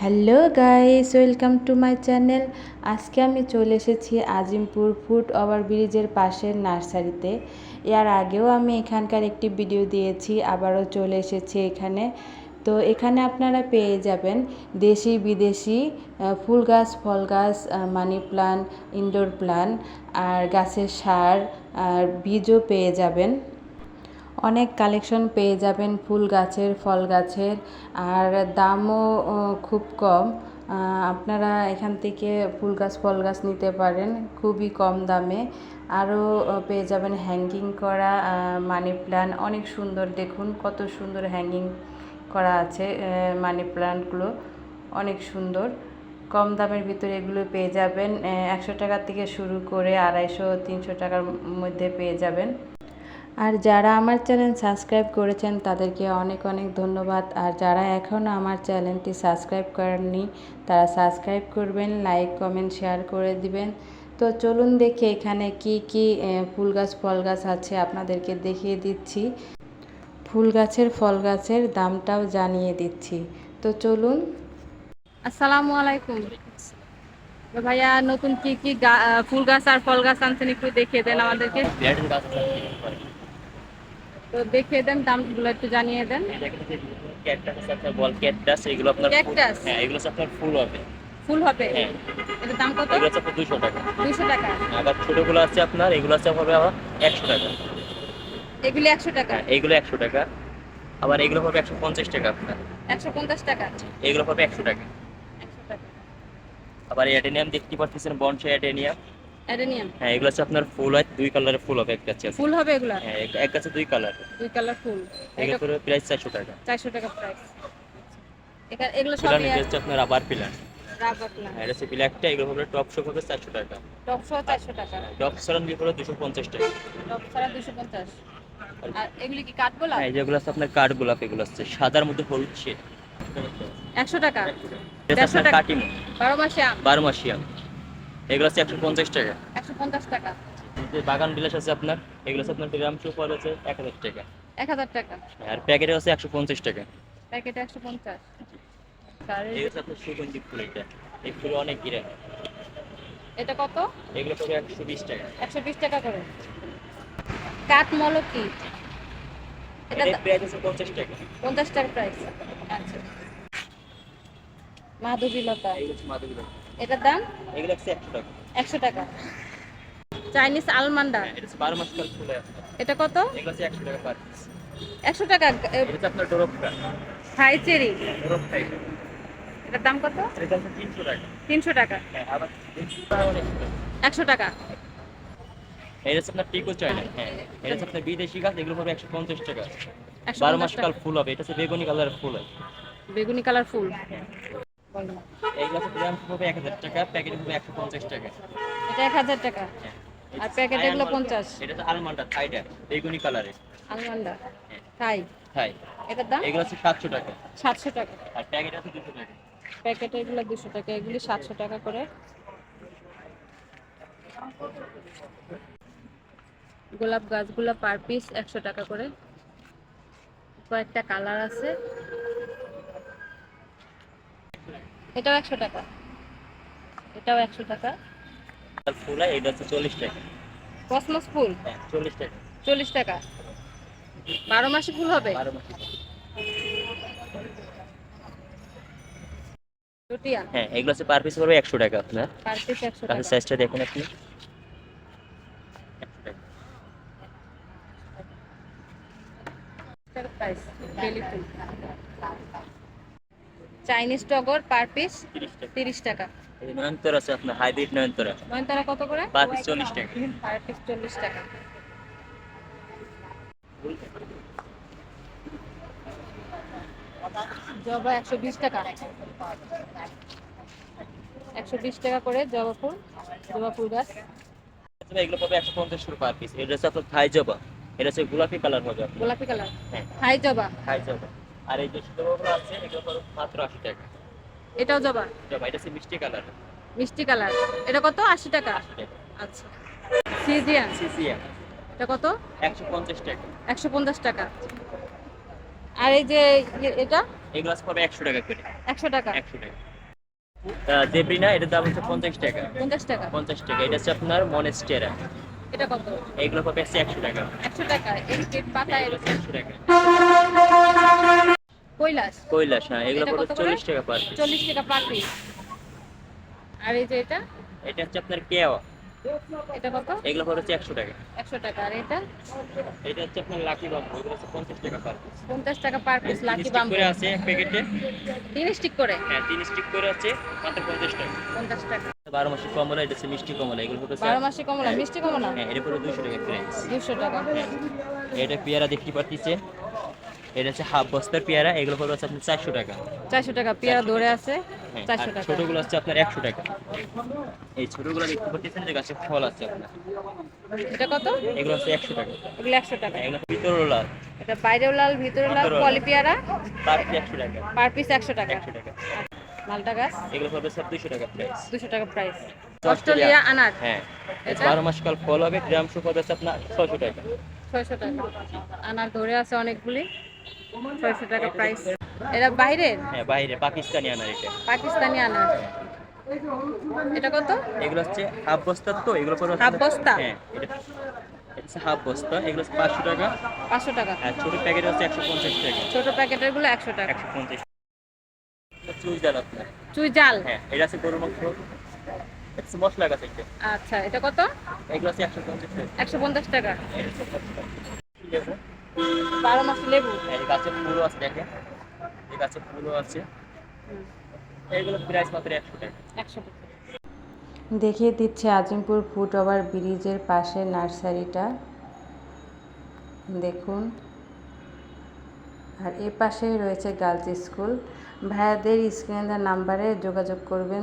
Hello guys, welcome to my channel. আজকে আমি চলে এসেছি আজিমপুর ফুট ওভার ব্রিজের পাশের নার্সারিতে। এর আগেও আমি এখানকার একটি ভিডিও দিয়েছি, আবারও চলে এসেছি এখানে। তো এখানে আপনারা পেয়ে যাবেন দেশি বিদেশি ফুল গাছ, ফল গাছ মানি প্লান্ট, ইনডোর প্লান্ট, আর গাছের সার, আর বীজও পেয়ে যাবেন। অনেক কালেকশন পেয়ে যাবেন ফুল গাছের, ফল গাছের, আর দামও খুব কম। আপনারা এখান থেকে ফুল গাছ, ফল গাছ নিতে পারেন, খুবই কম দামে। আরও পেয়ে যাবেন হ্যাঙ্গিং করা মানি প্ল্যান্ট অনেক সুন্দর, দেখুন কত সুন্দর হ্যাঙ্গিং করা আছে মানি প্ল্যান্টগুলো অনেক সুন্দর। কম দামের ভিতরে এগুলো পেয়ে যাবেন একশো টাকা থেকে শুরু করে আড়াইশো, তিনশো টাকার মধ্যে পেয়ে যাবেন। আর যারা আমার চ্যানেল সাবস্ক্রাইব করেছেন তাদেরকে অনেক অনেক ধন্যবাদ। আর যারা এখনও আমার চ্যানেলটি সাবস্ক্রাইব করেননি তারা সাবস্ক্রাইব করবেন লাইক কমেন্ট শেয়ার করে দিবেন। তো চলুন দেখি এখানে কি কি ফুল গাছ ফল গাছ আছে আপনাদেরকে দেখিয়ে দিচ্ছি। ফুল গাছের ফল গাছের দামটাও জানিয়ে দিচ্ছি। তো চলুন। আসসালামু আলাইকুম। তো ভাইয়া নতুন কি কি ফুল গাছ আর ফল গাছ আনছেন একটু দেখিয়ে দেন আমাদেরকে ব্যাটের গাছ আছে আপনার তো দেখিয়ে দেন দামগুলো একটু জানিয়ে দেন। ক্যাকটাস আপনার বল ক্যাকটাস এগুলো আপনার হ্যাঁ এগুলো আপনার ফুল হবে। ফুল হবে? হ্যাঁ। এটার দাম কত? এগুলো আপনার দুশো টাকা। টাকা। আবার ছোটগুলো আছে আপনার এগুলো আছে হবে আবার একশো টাকা। এগুলি একশো টাকা? হ্যাঁ টাকা। আবার এগুলো হবে টাকা আপনার। একশো পঞ্চাশ টাকা? এগুলো হবে একশো টাকা। একশো টাকা। আবার অ্যাডেনিয়াম দেখতে পাচ্ছেন বনসে অ্যাডেনিয়াম। অ্যাডেনিয়াম। হ্যাঁ এগুলো হচ্ছে আপনার ফুল হয় দুই কালারের ফুল হবে এক গাছে আছে। ফুল হবে এগুলা? হ্যাঁ এক- গাছে দুই কালার। দুই কালার ফুল। এগুলো করে প্রাইস চারশো টাকা। চারশো টাকা প্রাইস এগুলো পিলার সবই হচ্ছে আপনার আবার পিলার রাবার প্লান হ্যাঁ এটা হচ্ছে ব্ল্যাকটা এগুলো হবে টপ শপ হবে চারশো টাকা। টপ সহ চারশো টাকা। টপ সারান দিয়ে দুশো পঞ্চাশ টাকা। টপ দুশো পঞ্চাশ। আর এগুলি কি কাঠগোলাপ? হ্যাঁ যেগুলো আছে আপনার কাঠ গোলাপ এগুলো আছে সাদার মধ্যে হলুদ শেড একশো টাকা। এটা দেড়শো আপনার টাকা। কাটিমো বারো মাসে আম বারো মাসিয়াম। এগুলো আছে একশো পঞ্চাশ টাকা। একশো পঞ্চাশ টাকা। যে বাগান বিলাস আছে আপনার এগুলো আছে আপনার গ্রাম সুপার আছে এক হাজার টাকা। এক হাজার টাকা। আর প্যাকেটে আছে একশো পঞ্চাশ টাকা। প্যাকেটে একশো পঞ্চাশ। আপনার সুগন্ধি ফুল এটা এই ফুলে অনেক গিরে। এটা কত? এগুলো পড়বে একশো বিশ টাকা। একশো বিশ টাকা করে। কাঠ মলকি এটা প্রাইস আছে পঞ্চাশ টাকা। পঞ্চাশ টাকা প্রাইস আচ্ছা। মাধবীলতা। এই হচ্ছে মাধবী এটার দাম? এগুলো হচ্ছে একশো টাকা। একশো টাকা। Chinese allamanda. হ্যাঁ, এটা বারো মাস কাল ফুলে এটা কত? এগুলো হচ্ছে একশো টাকা পার একশো টাকা এটা আপনার ডোরপটা থাই চেরি। ডোরপটা এটা এটার দাম কত? এটা হচ্ছে তিনশো টাকা। তিনশো টাকা। হ্যাঁ আবার একশো টাকা। এটা হচ্ছে আপনার টিকো চায়না। হ্যাঁ এটা হচ্ছে আপনার বিদেশি গাছ এগুলো হবে একশো পঞ্চাশ টাকা। বারো মাস কাল ফুল হবে। এটা হচ্ছে বেগুনি কালারের ফুল হয় বেগুনি কালার ফুল। এইগুলো হচ্ছে গ্রাম হবে এক হাজার টাকা প্যাকেট হবে একশো পঞ্চাশ টাকা। এটা এক হাজার টাকা। হ্যাঁ। আর প্যাকেট এগুলো পঞ্চাশ। এটা হচ্ছে আলমান্ডা থাইটা বেগুনি কালারের আলমান্ডা তাই থাই এটার দাম? এগুলো হচ্ছে সাতশো টাকা। সাতশো টাকা। আর প্যাকেট আছে দুশো টাকা। প্যাকেটে এগুলো দুশো টাকা এগুলি সাতশো টাকা করে। গোলাপ গাছগুলো পার পিস একশো টাকা করে। কয়েকটা কালার আছে। এটাও একশো টাকা। এটাও একশো টাকা। আর ফুল হয় এটা হচ্ছে চল্লিশ টাকা। কসমস ফুল? হ্যাঁ চল্লিশ টাকা। চল্লিশ টাকা। বারো মাসে ফুল হবে? বারো মাস হ্যাঁ এগুলো হচ্ছে পার পিস পড়বে একশো টাকা আপনার। পার পিস একশো টাকা। সাইজটা দেখুন আপনি। প্রাইস বেলি ফুল চাইনিজ টগর পার পিস তিরিশ টাকা। টাকা। নয়নতারা আছে আপনার হাইব্রিড নয়নতারা। নয়নতারা কত করে? পার পিস চল্লিশ টাকা। পার পিস চল্লিশ টাকা। জবা একশো বিশ টাকা। একশো বিশ টাকা করে জবা ফুল জবা ফুল গাছ। আচ্ছা, এগুলো পাবে একশো পঞ্চাশ করে পার পিস। এটা হচ্ছে আপনার থাই জবা। এটা হচ্ছে গোলাপি কালার হবে গোলাপি কালার। হ্যাঁ। হাই জবা। থাই জবা। আর এই যে জবাগুলো আছে এগুলো মাত্র আশি টাকা। এটাও জবা? জবা এটা মিষ্টি কালার। মিষ্টি কালার। এটা কত? আশি টাকা? আচ্ছা। সিজিয়ান? সিসিএম এটা কত? একশো পঞ্চাশ টাকা। একশো পঞ্চাশ টাকা। আর এই যে ইয়ে- এটা? এগুলো পড়বে একশো টাকা করে। একশো টাকা। একশো টাকা। জেব্রিনা এটার দাম হচ্ছে পঞ্চাশ টাকা। পঞ্চাশ টাকা। পঞ্চাশ টাকা। এটা হচ্ছে আপনার মনেস্টেরা। এটা কত? এগুলো পাবে একশো টাকা। একশো টাকা। এই পাতা একশো টাকা। কৈলাস। কৈলাস হ্যাঁ এগুলো কত করে? চল্লিশ টাকা পার পিস চল্লিশ টাকা পার পিস আর এই যে এটা? এটা হচ্ছে আপনার কেওয়া। এটা কত? এগুলো হচ্ছে একশো টাকা। একশো টাকা। আর এটা? এটা হচ্ছে আপনার লাকি বাম্বু এগুলো হচ্ছে পঞ্চাশ টাকা পার পিস পঞ্চাশ টাকা পার পিস লাকি বাম্বু করে আছে এক প্যাকেটে তিন স্টিক করে? হ্যাঁ তিন স্টিক করে আছে মাত্র পঞ্চাশ টাকা। পঞ্চাশ টাকা। বারো মাসের কমলা এটা হচ্ছে মিষ্টি কমলা এগুলো পড়বে বারো মাসে কমলা মিষ্টি কমলা? হ্যাঁ এটা পড়বে দুশো টাকা প্রাইস দুশো টাকা। এটা পেয়ারা দেখতে পাচ্ছিছে এটা হচ্ছে হাফ বস্তার পেয়ারা এগুলো পড়বে হচ্ছে আপনার চারশো টাকা। চারশো টাকা পেয়ারা ধরে আছে হ্যাঁ, চারশো টাকা। ছোটগুলো হচ্ছে আপনার একশো টাকা। এই ছোটগুলো দেখতে পাচ্ছেন যে গাছে ফল আছে আপনার। এটা কত? এগুলো হচ্ছে একশো টাকা। এগুলো একশো টাকা। এগুলো ভিতরওয়ালা এটা বাইরেও লাল ভিতরে লাল লাল। পলি পেয়ারা। তার একশো টাকা। পার পিস একশো টাকা। একশো টাকা। মালটা গাছ? এগুলো পড়বে সব দুশো টাকা প্রাইস দুশো টাকা প্রাইস অস্ট্রেলিয়া। আনার। হ্যাঁ। বারো মাস কাল ফল হবে গ্রাম হবে হচ্ছে আপনার ছশো টাকা। ছয়শো টাকা। আনার ধরে আছে অনেকগুলি। ছয়শো টাকা প্রাইস এটা বাইরের? হ্যাঁ বাইরে পাকিস্তানি আনার এটা। পাকিস্তানি আনার। এটা কত? এগুলো হচ্ছে হাফ বস্তার তো এগুলো পড়বে হাফ বস্তা? হ্যাঁ এটা হচ্ছে হাফ বস্তা এগুলো পাঁচশো টাকা। পাঁচশো টাকা। আর ছোট প্যাকেট হচ্ছে একশো পঞ্চাশ টাকা। ছোট প্যাকেটেরগুলো একশো টাকা। একশো পঞ্চাশ চুই ডাল আপনার চুই জাল? হ্যাঁ এটা আছে গরুর মাংস। হচ্ছে মশলা গাছ আচ্ছা এটা কত? এগুলো আছে একশো পঞ্চাশ টাকা। একশো পঞ্চাশ টাকা। লেবু। বারো মাস লেবু? এই গাছে ফুলও আছে দেখেন। এই গাছে ফুলও আছে। এইগুলো প্রাইস মাত্র একশো টাকা। একশো টাকা। দেখিয়ে দিচ্ছে আজিমপুর ফুট ওভার ব্রিজের পাশে নার্সারিটা। দেখুন। আর এ পাশেই রয়েছে গার্লস স্কুল। ভাইয়াদের স্ক্রিনের নাম্বারে যোগাযোগ করবেন।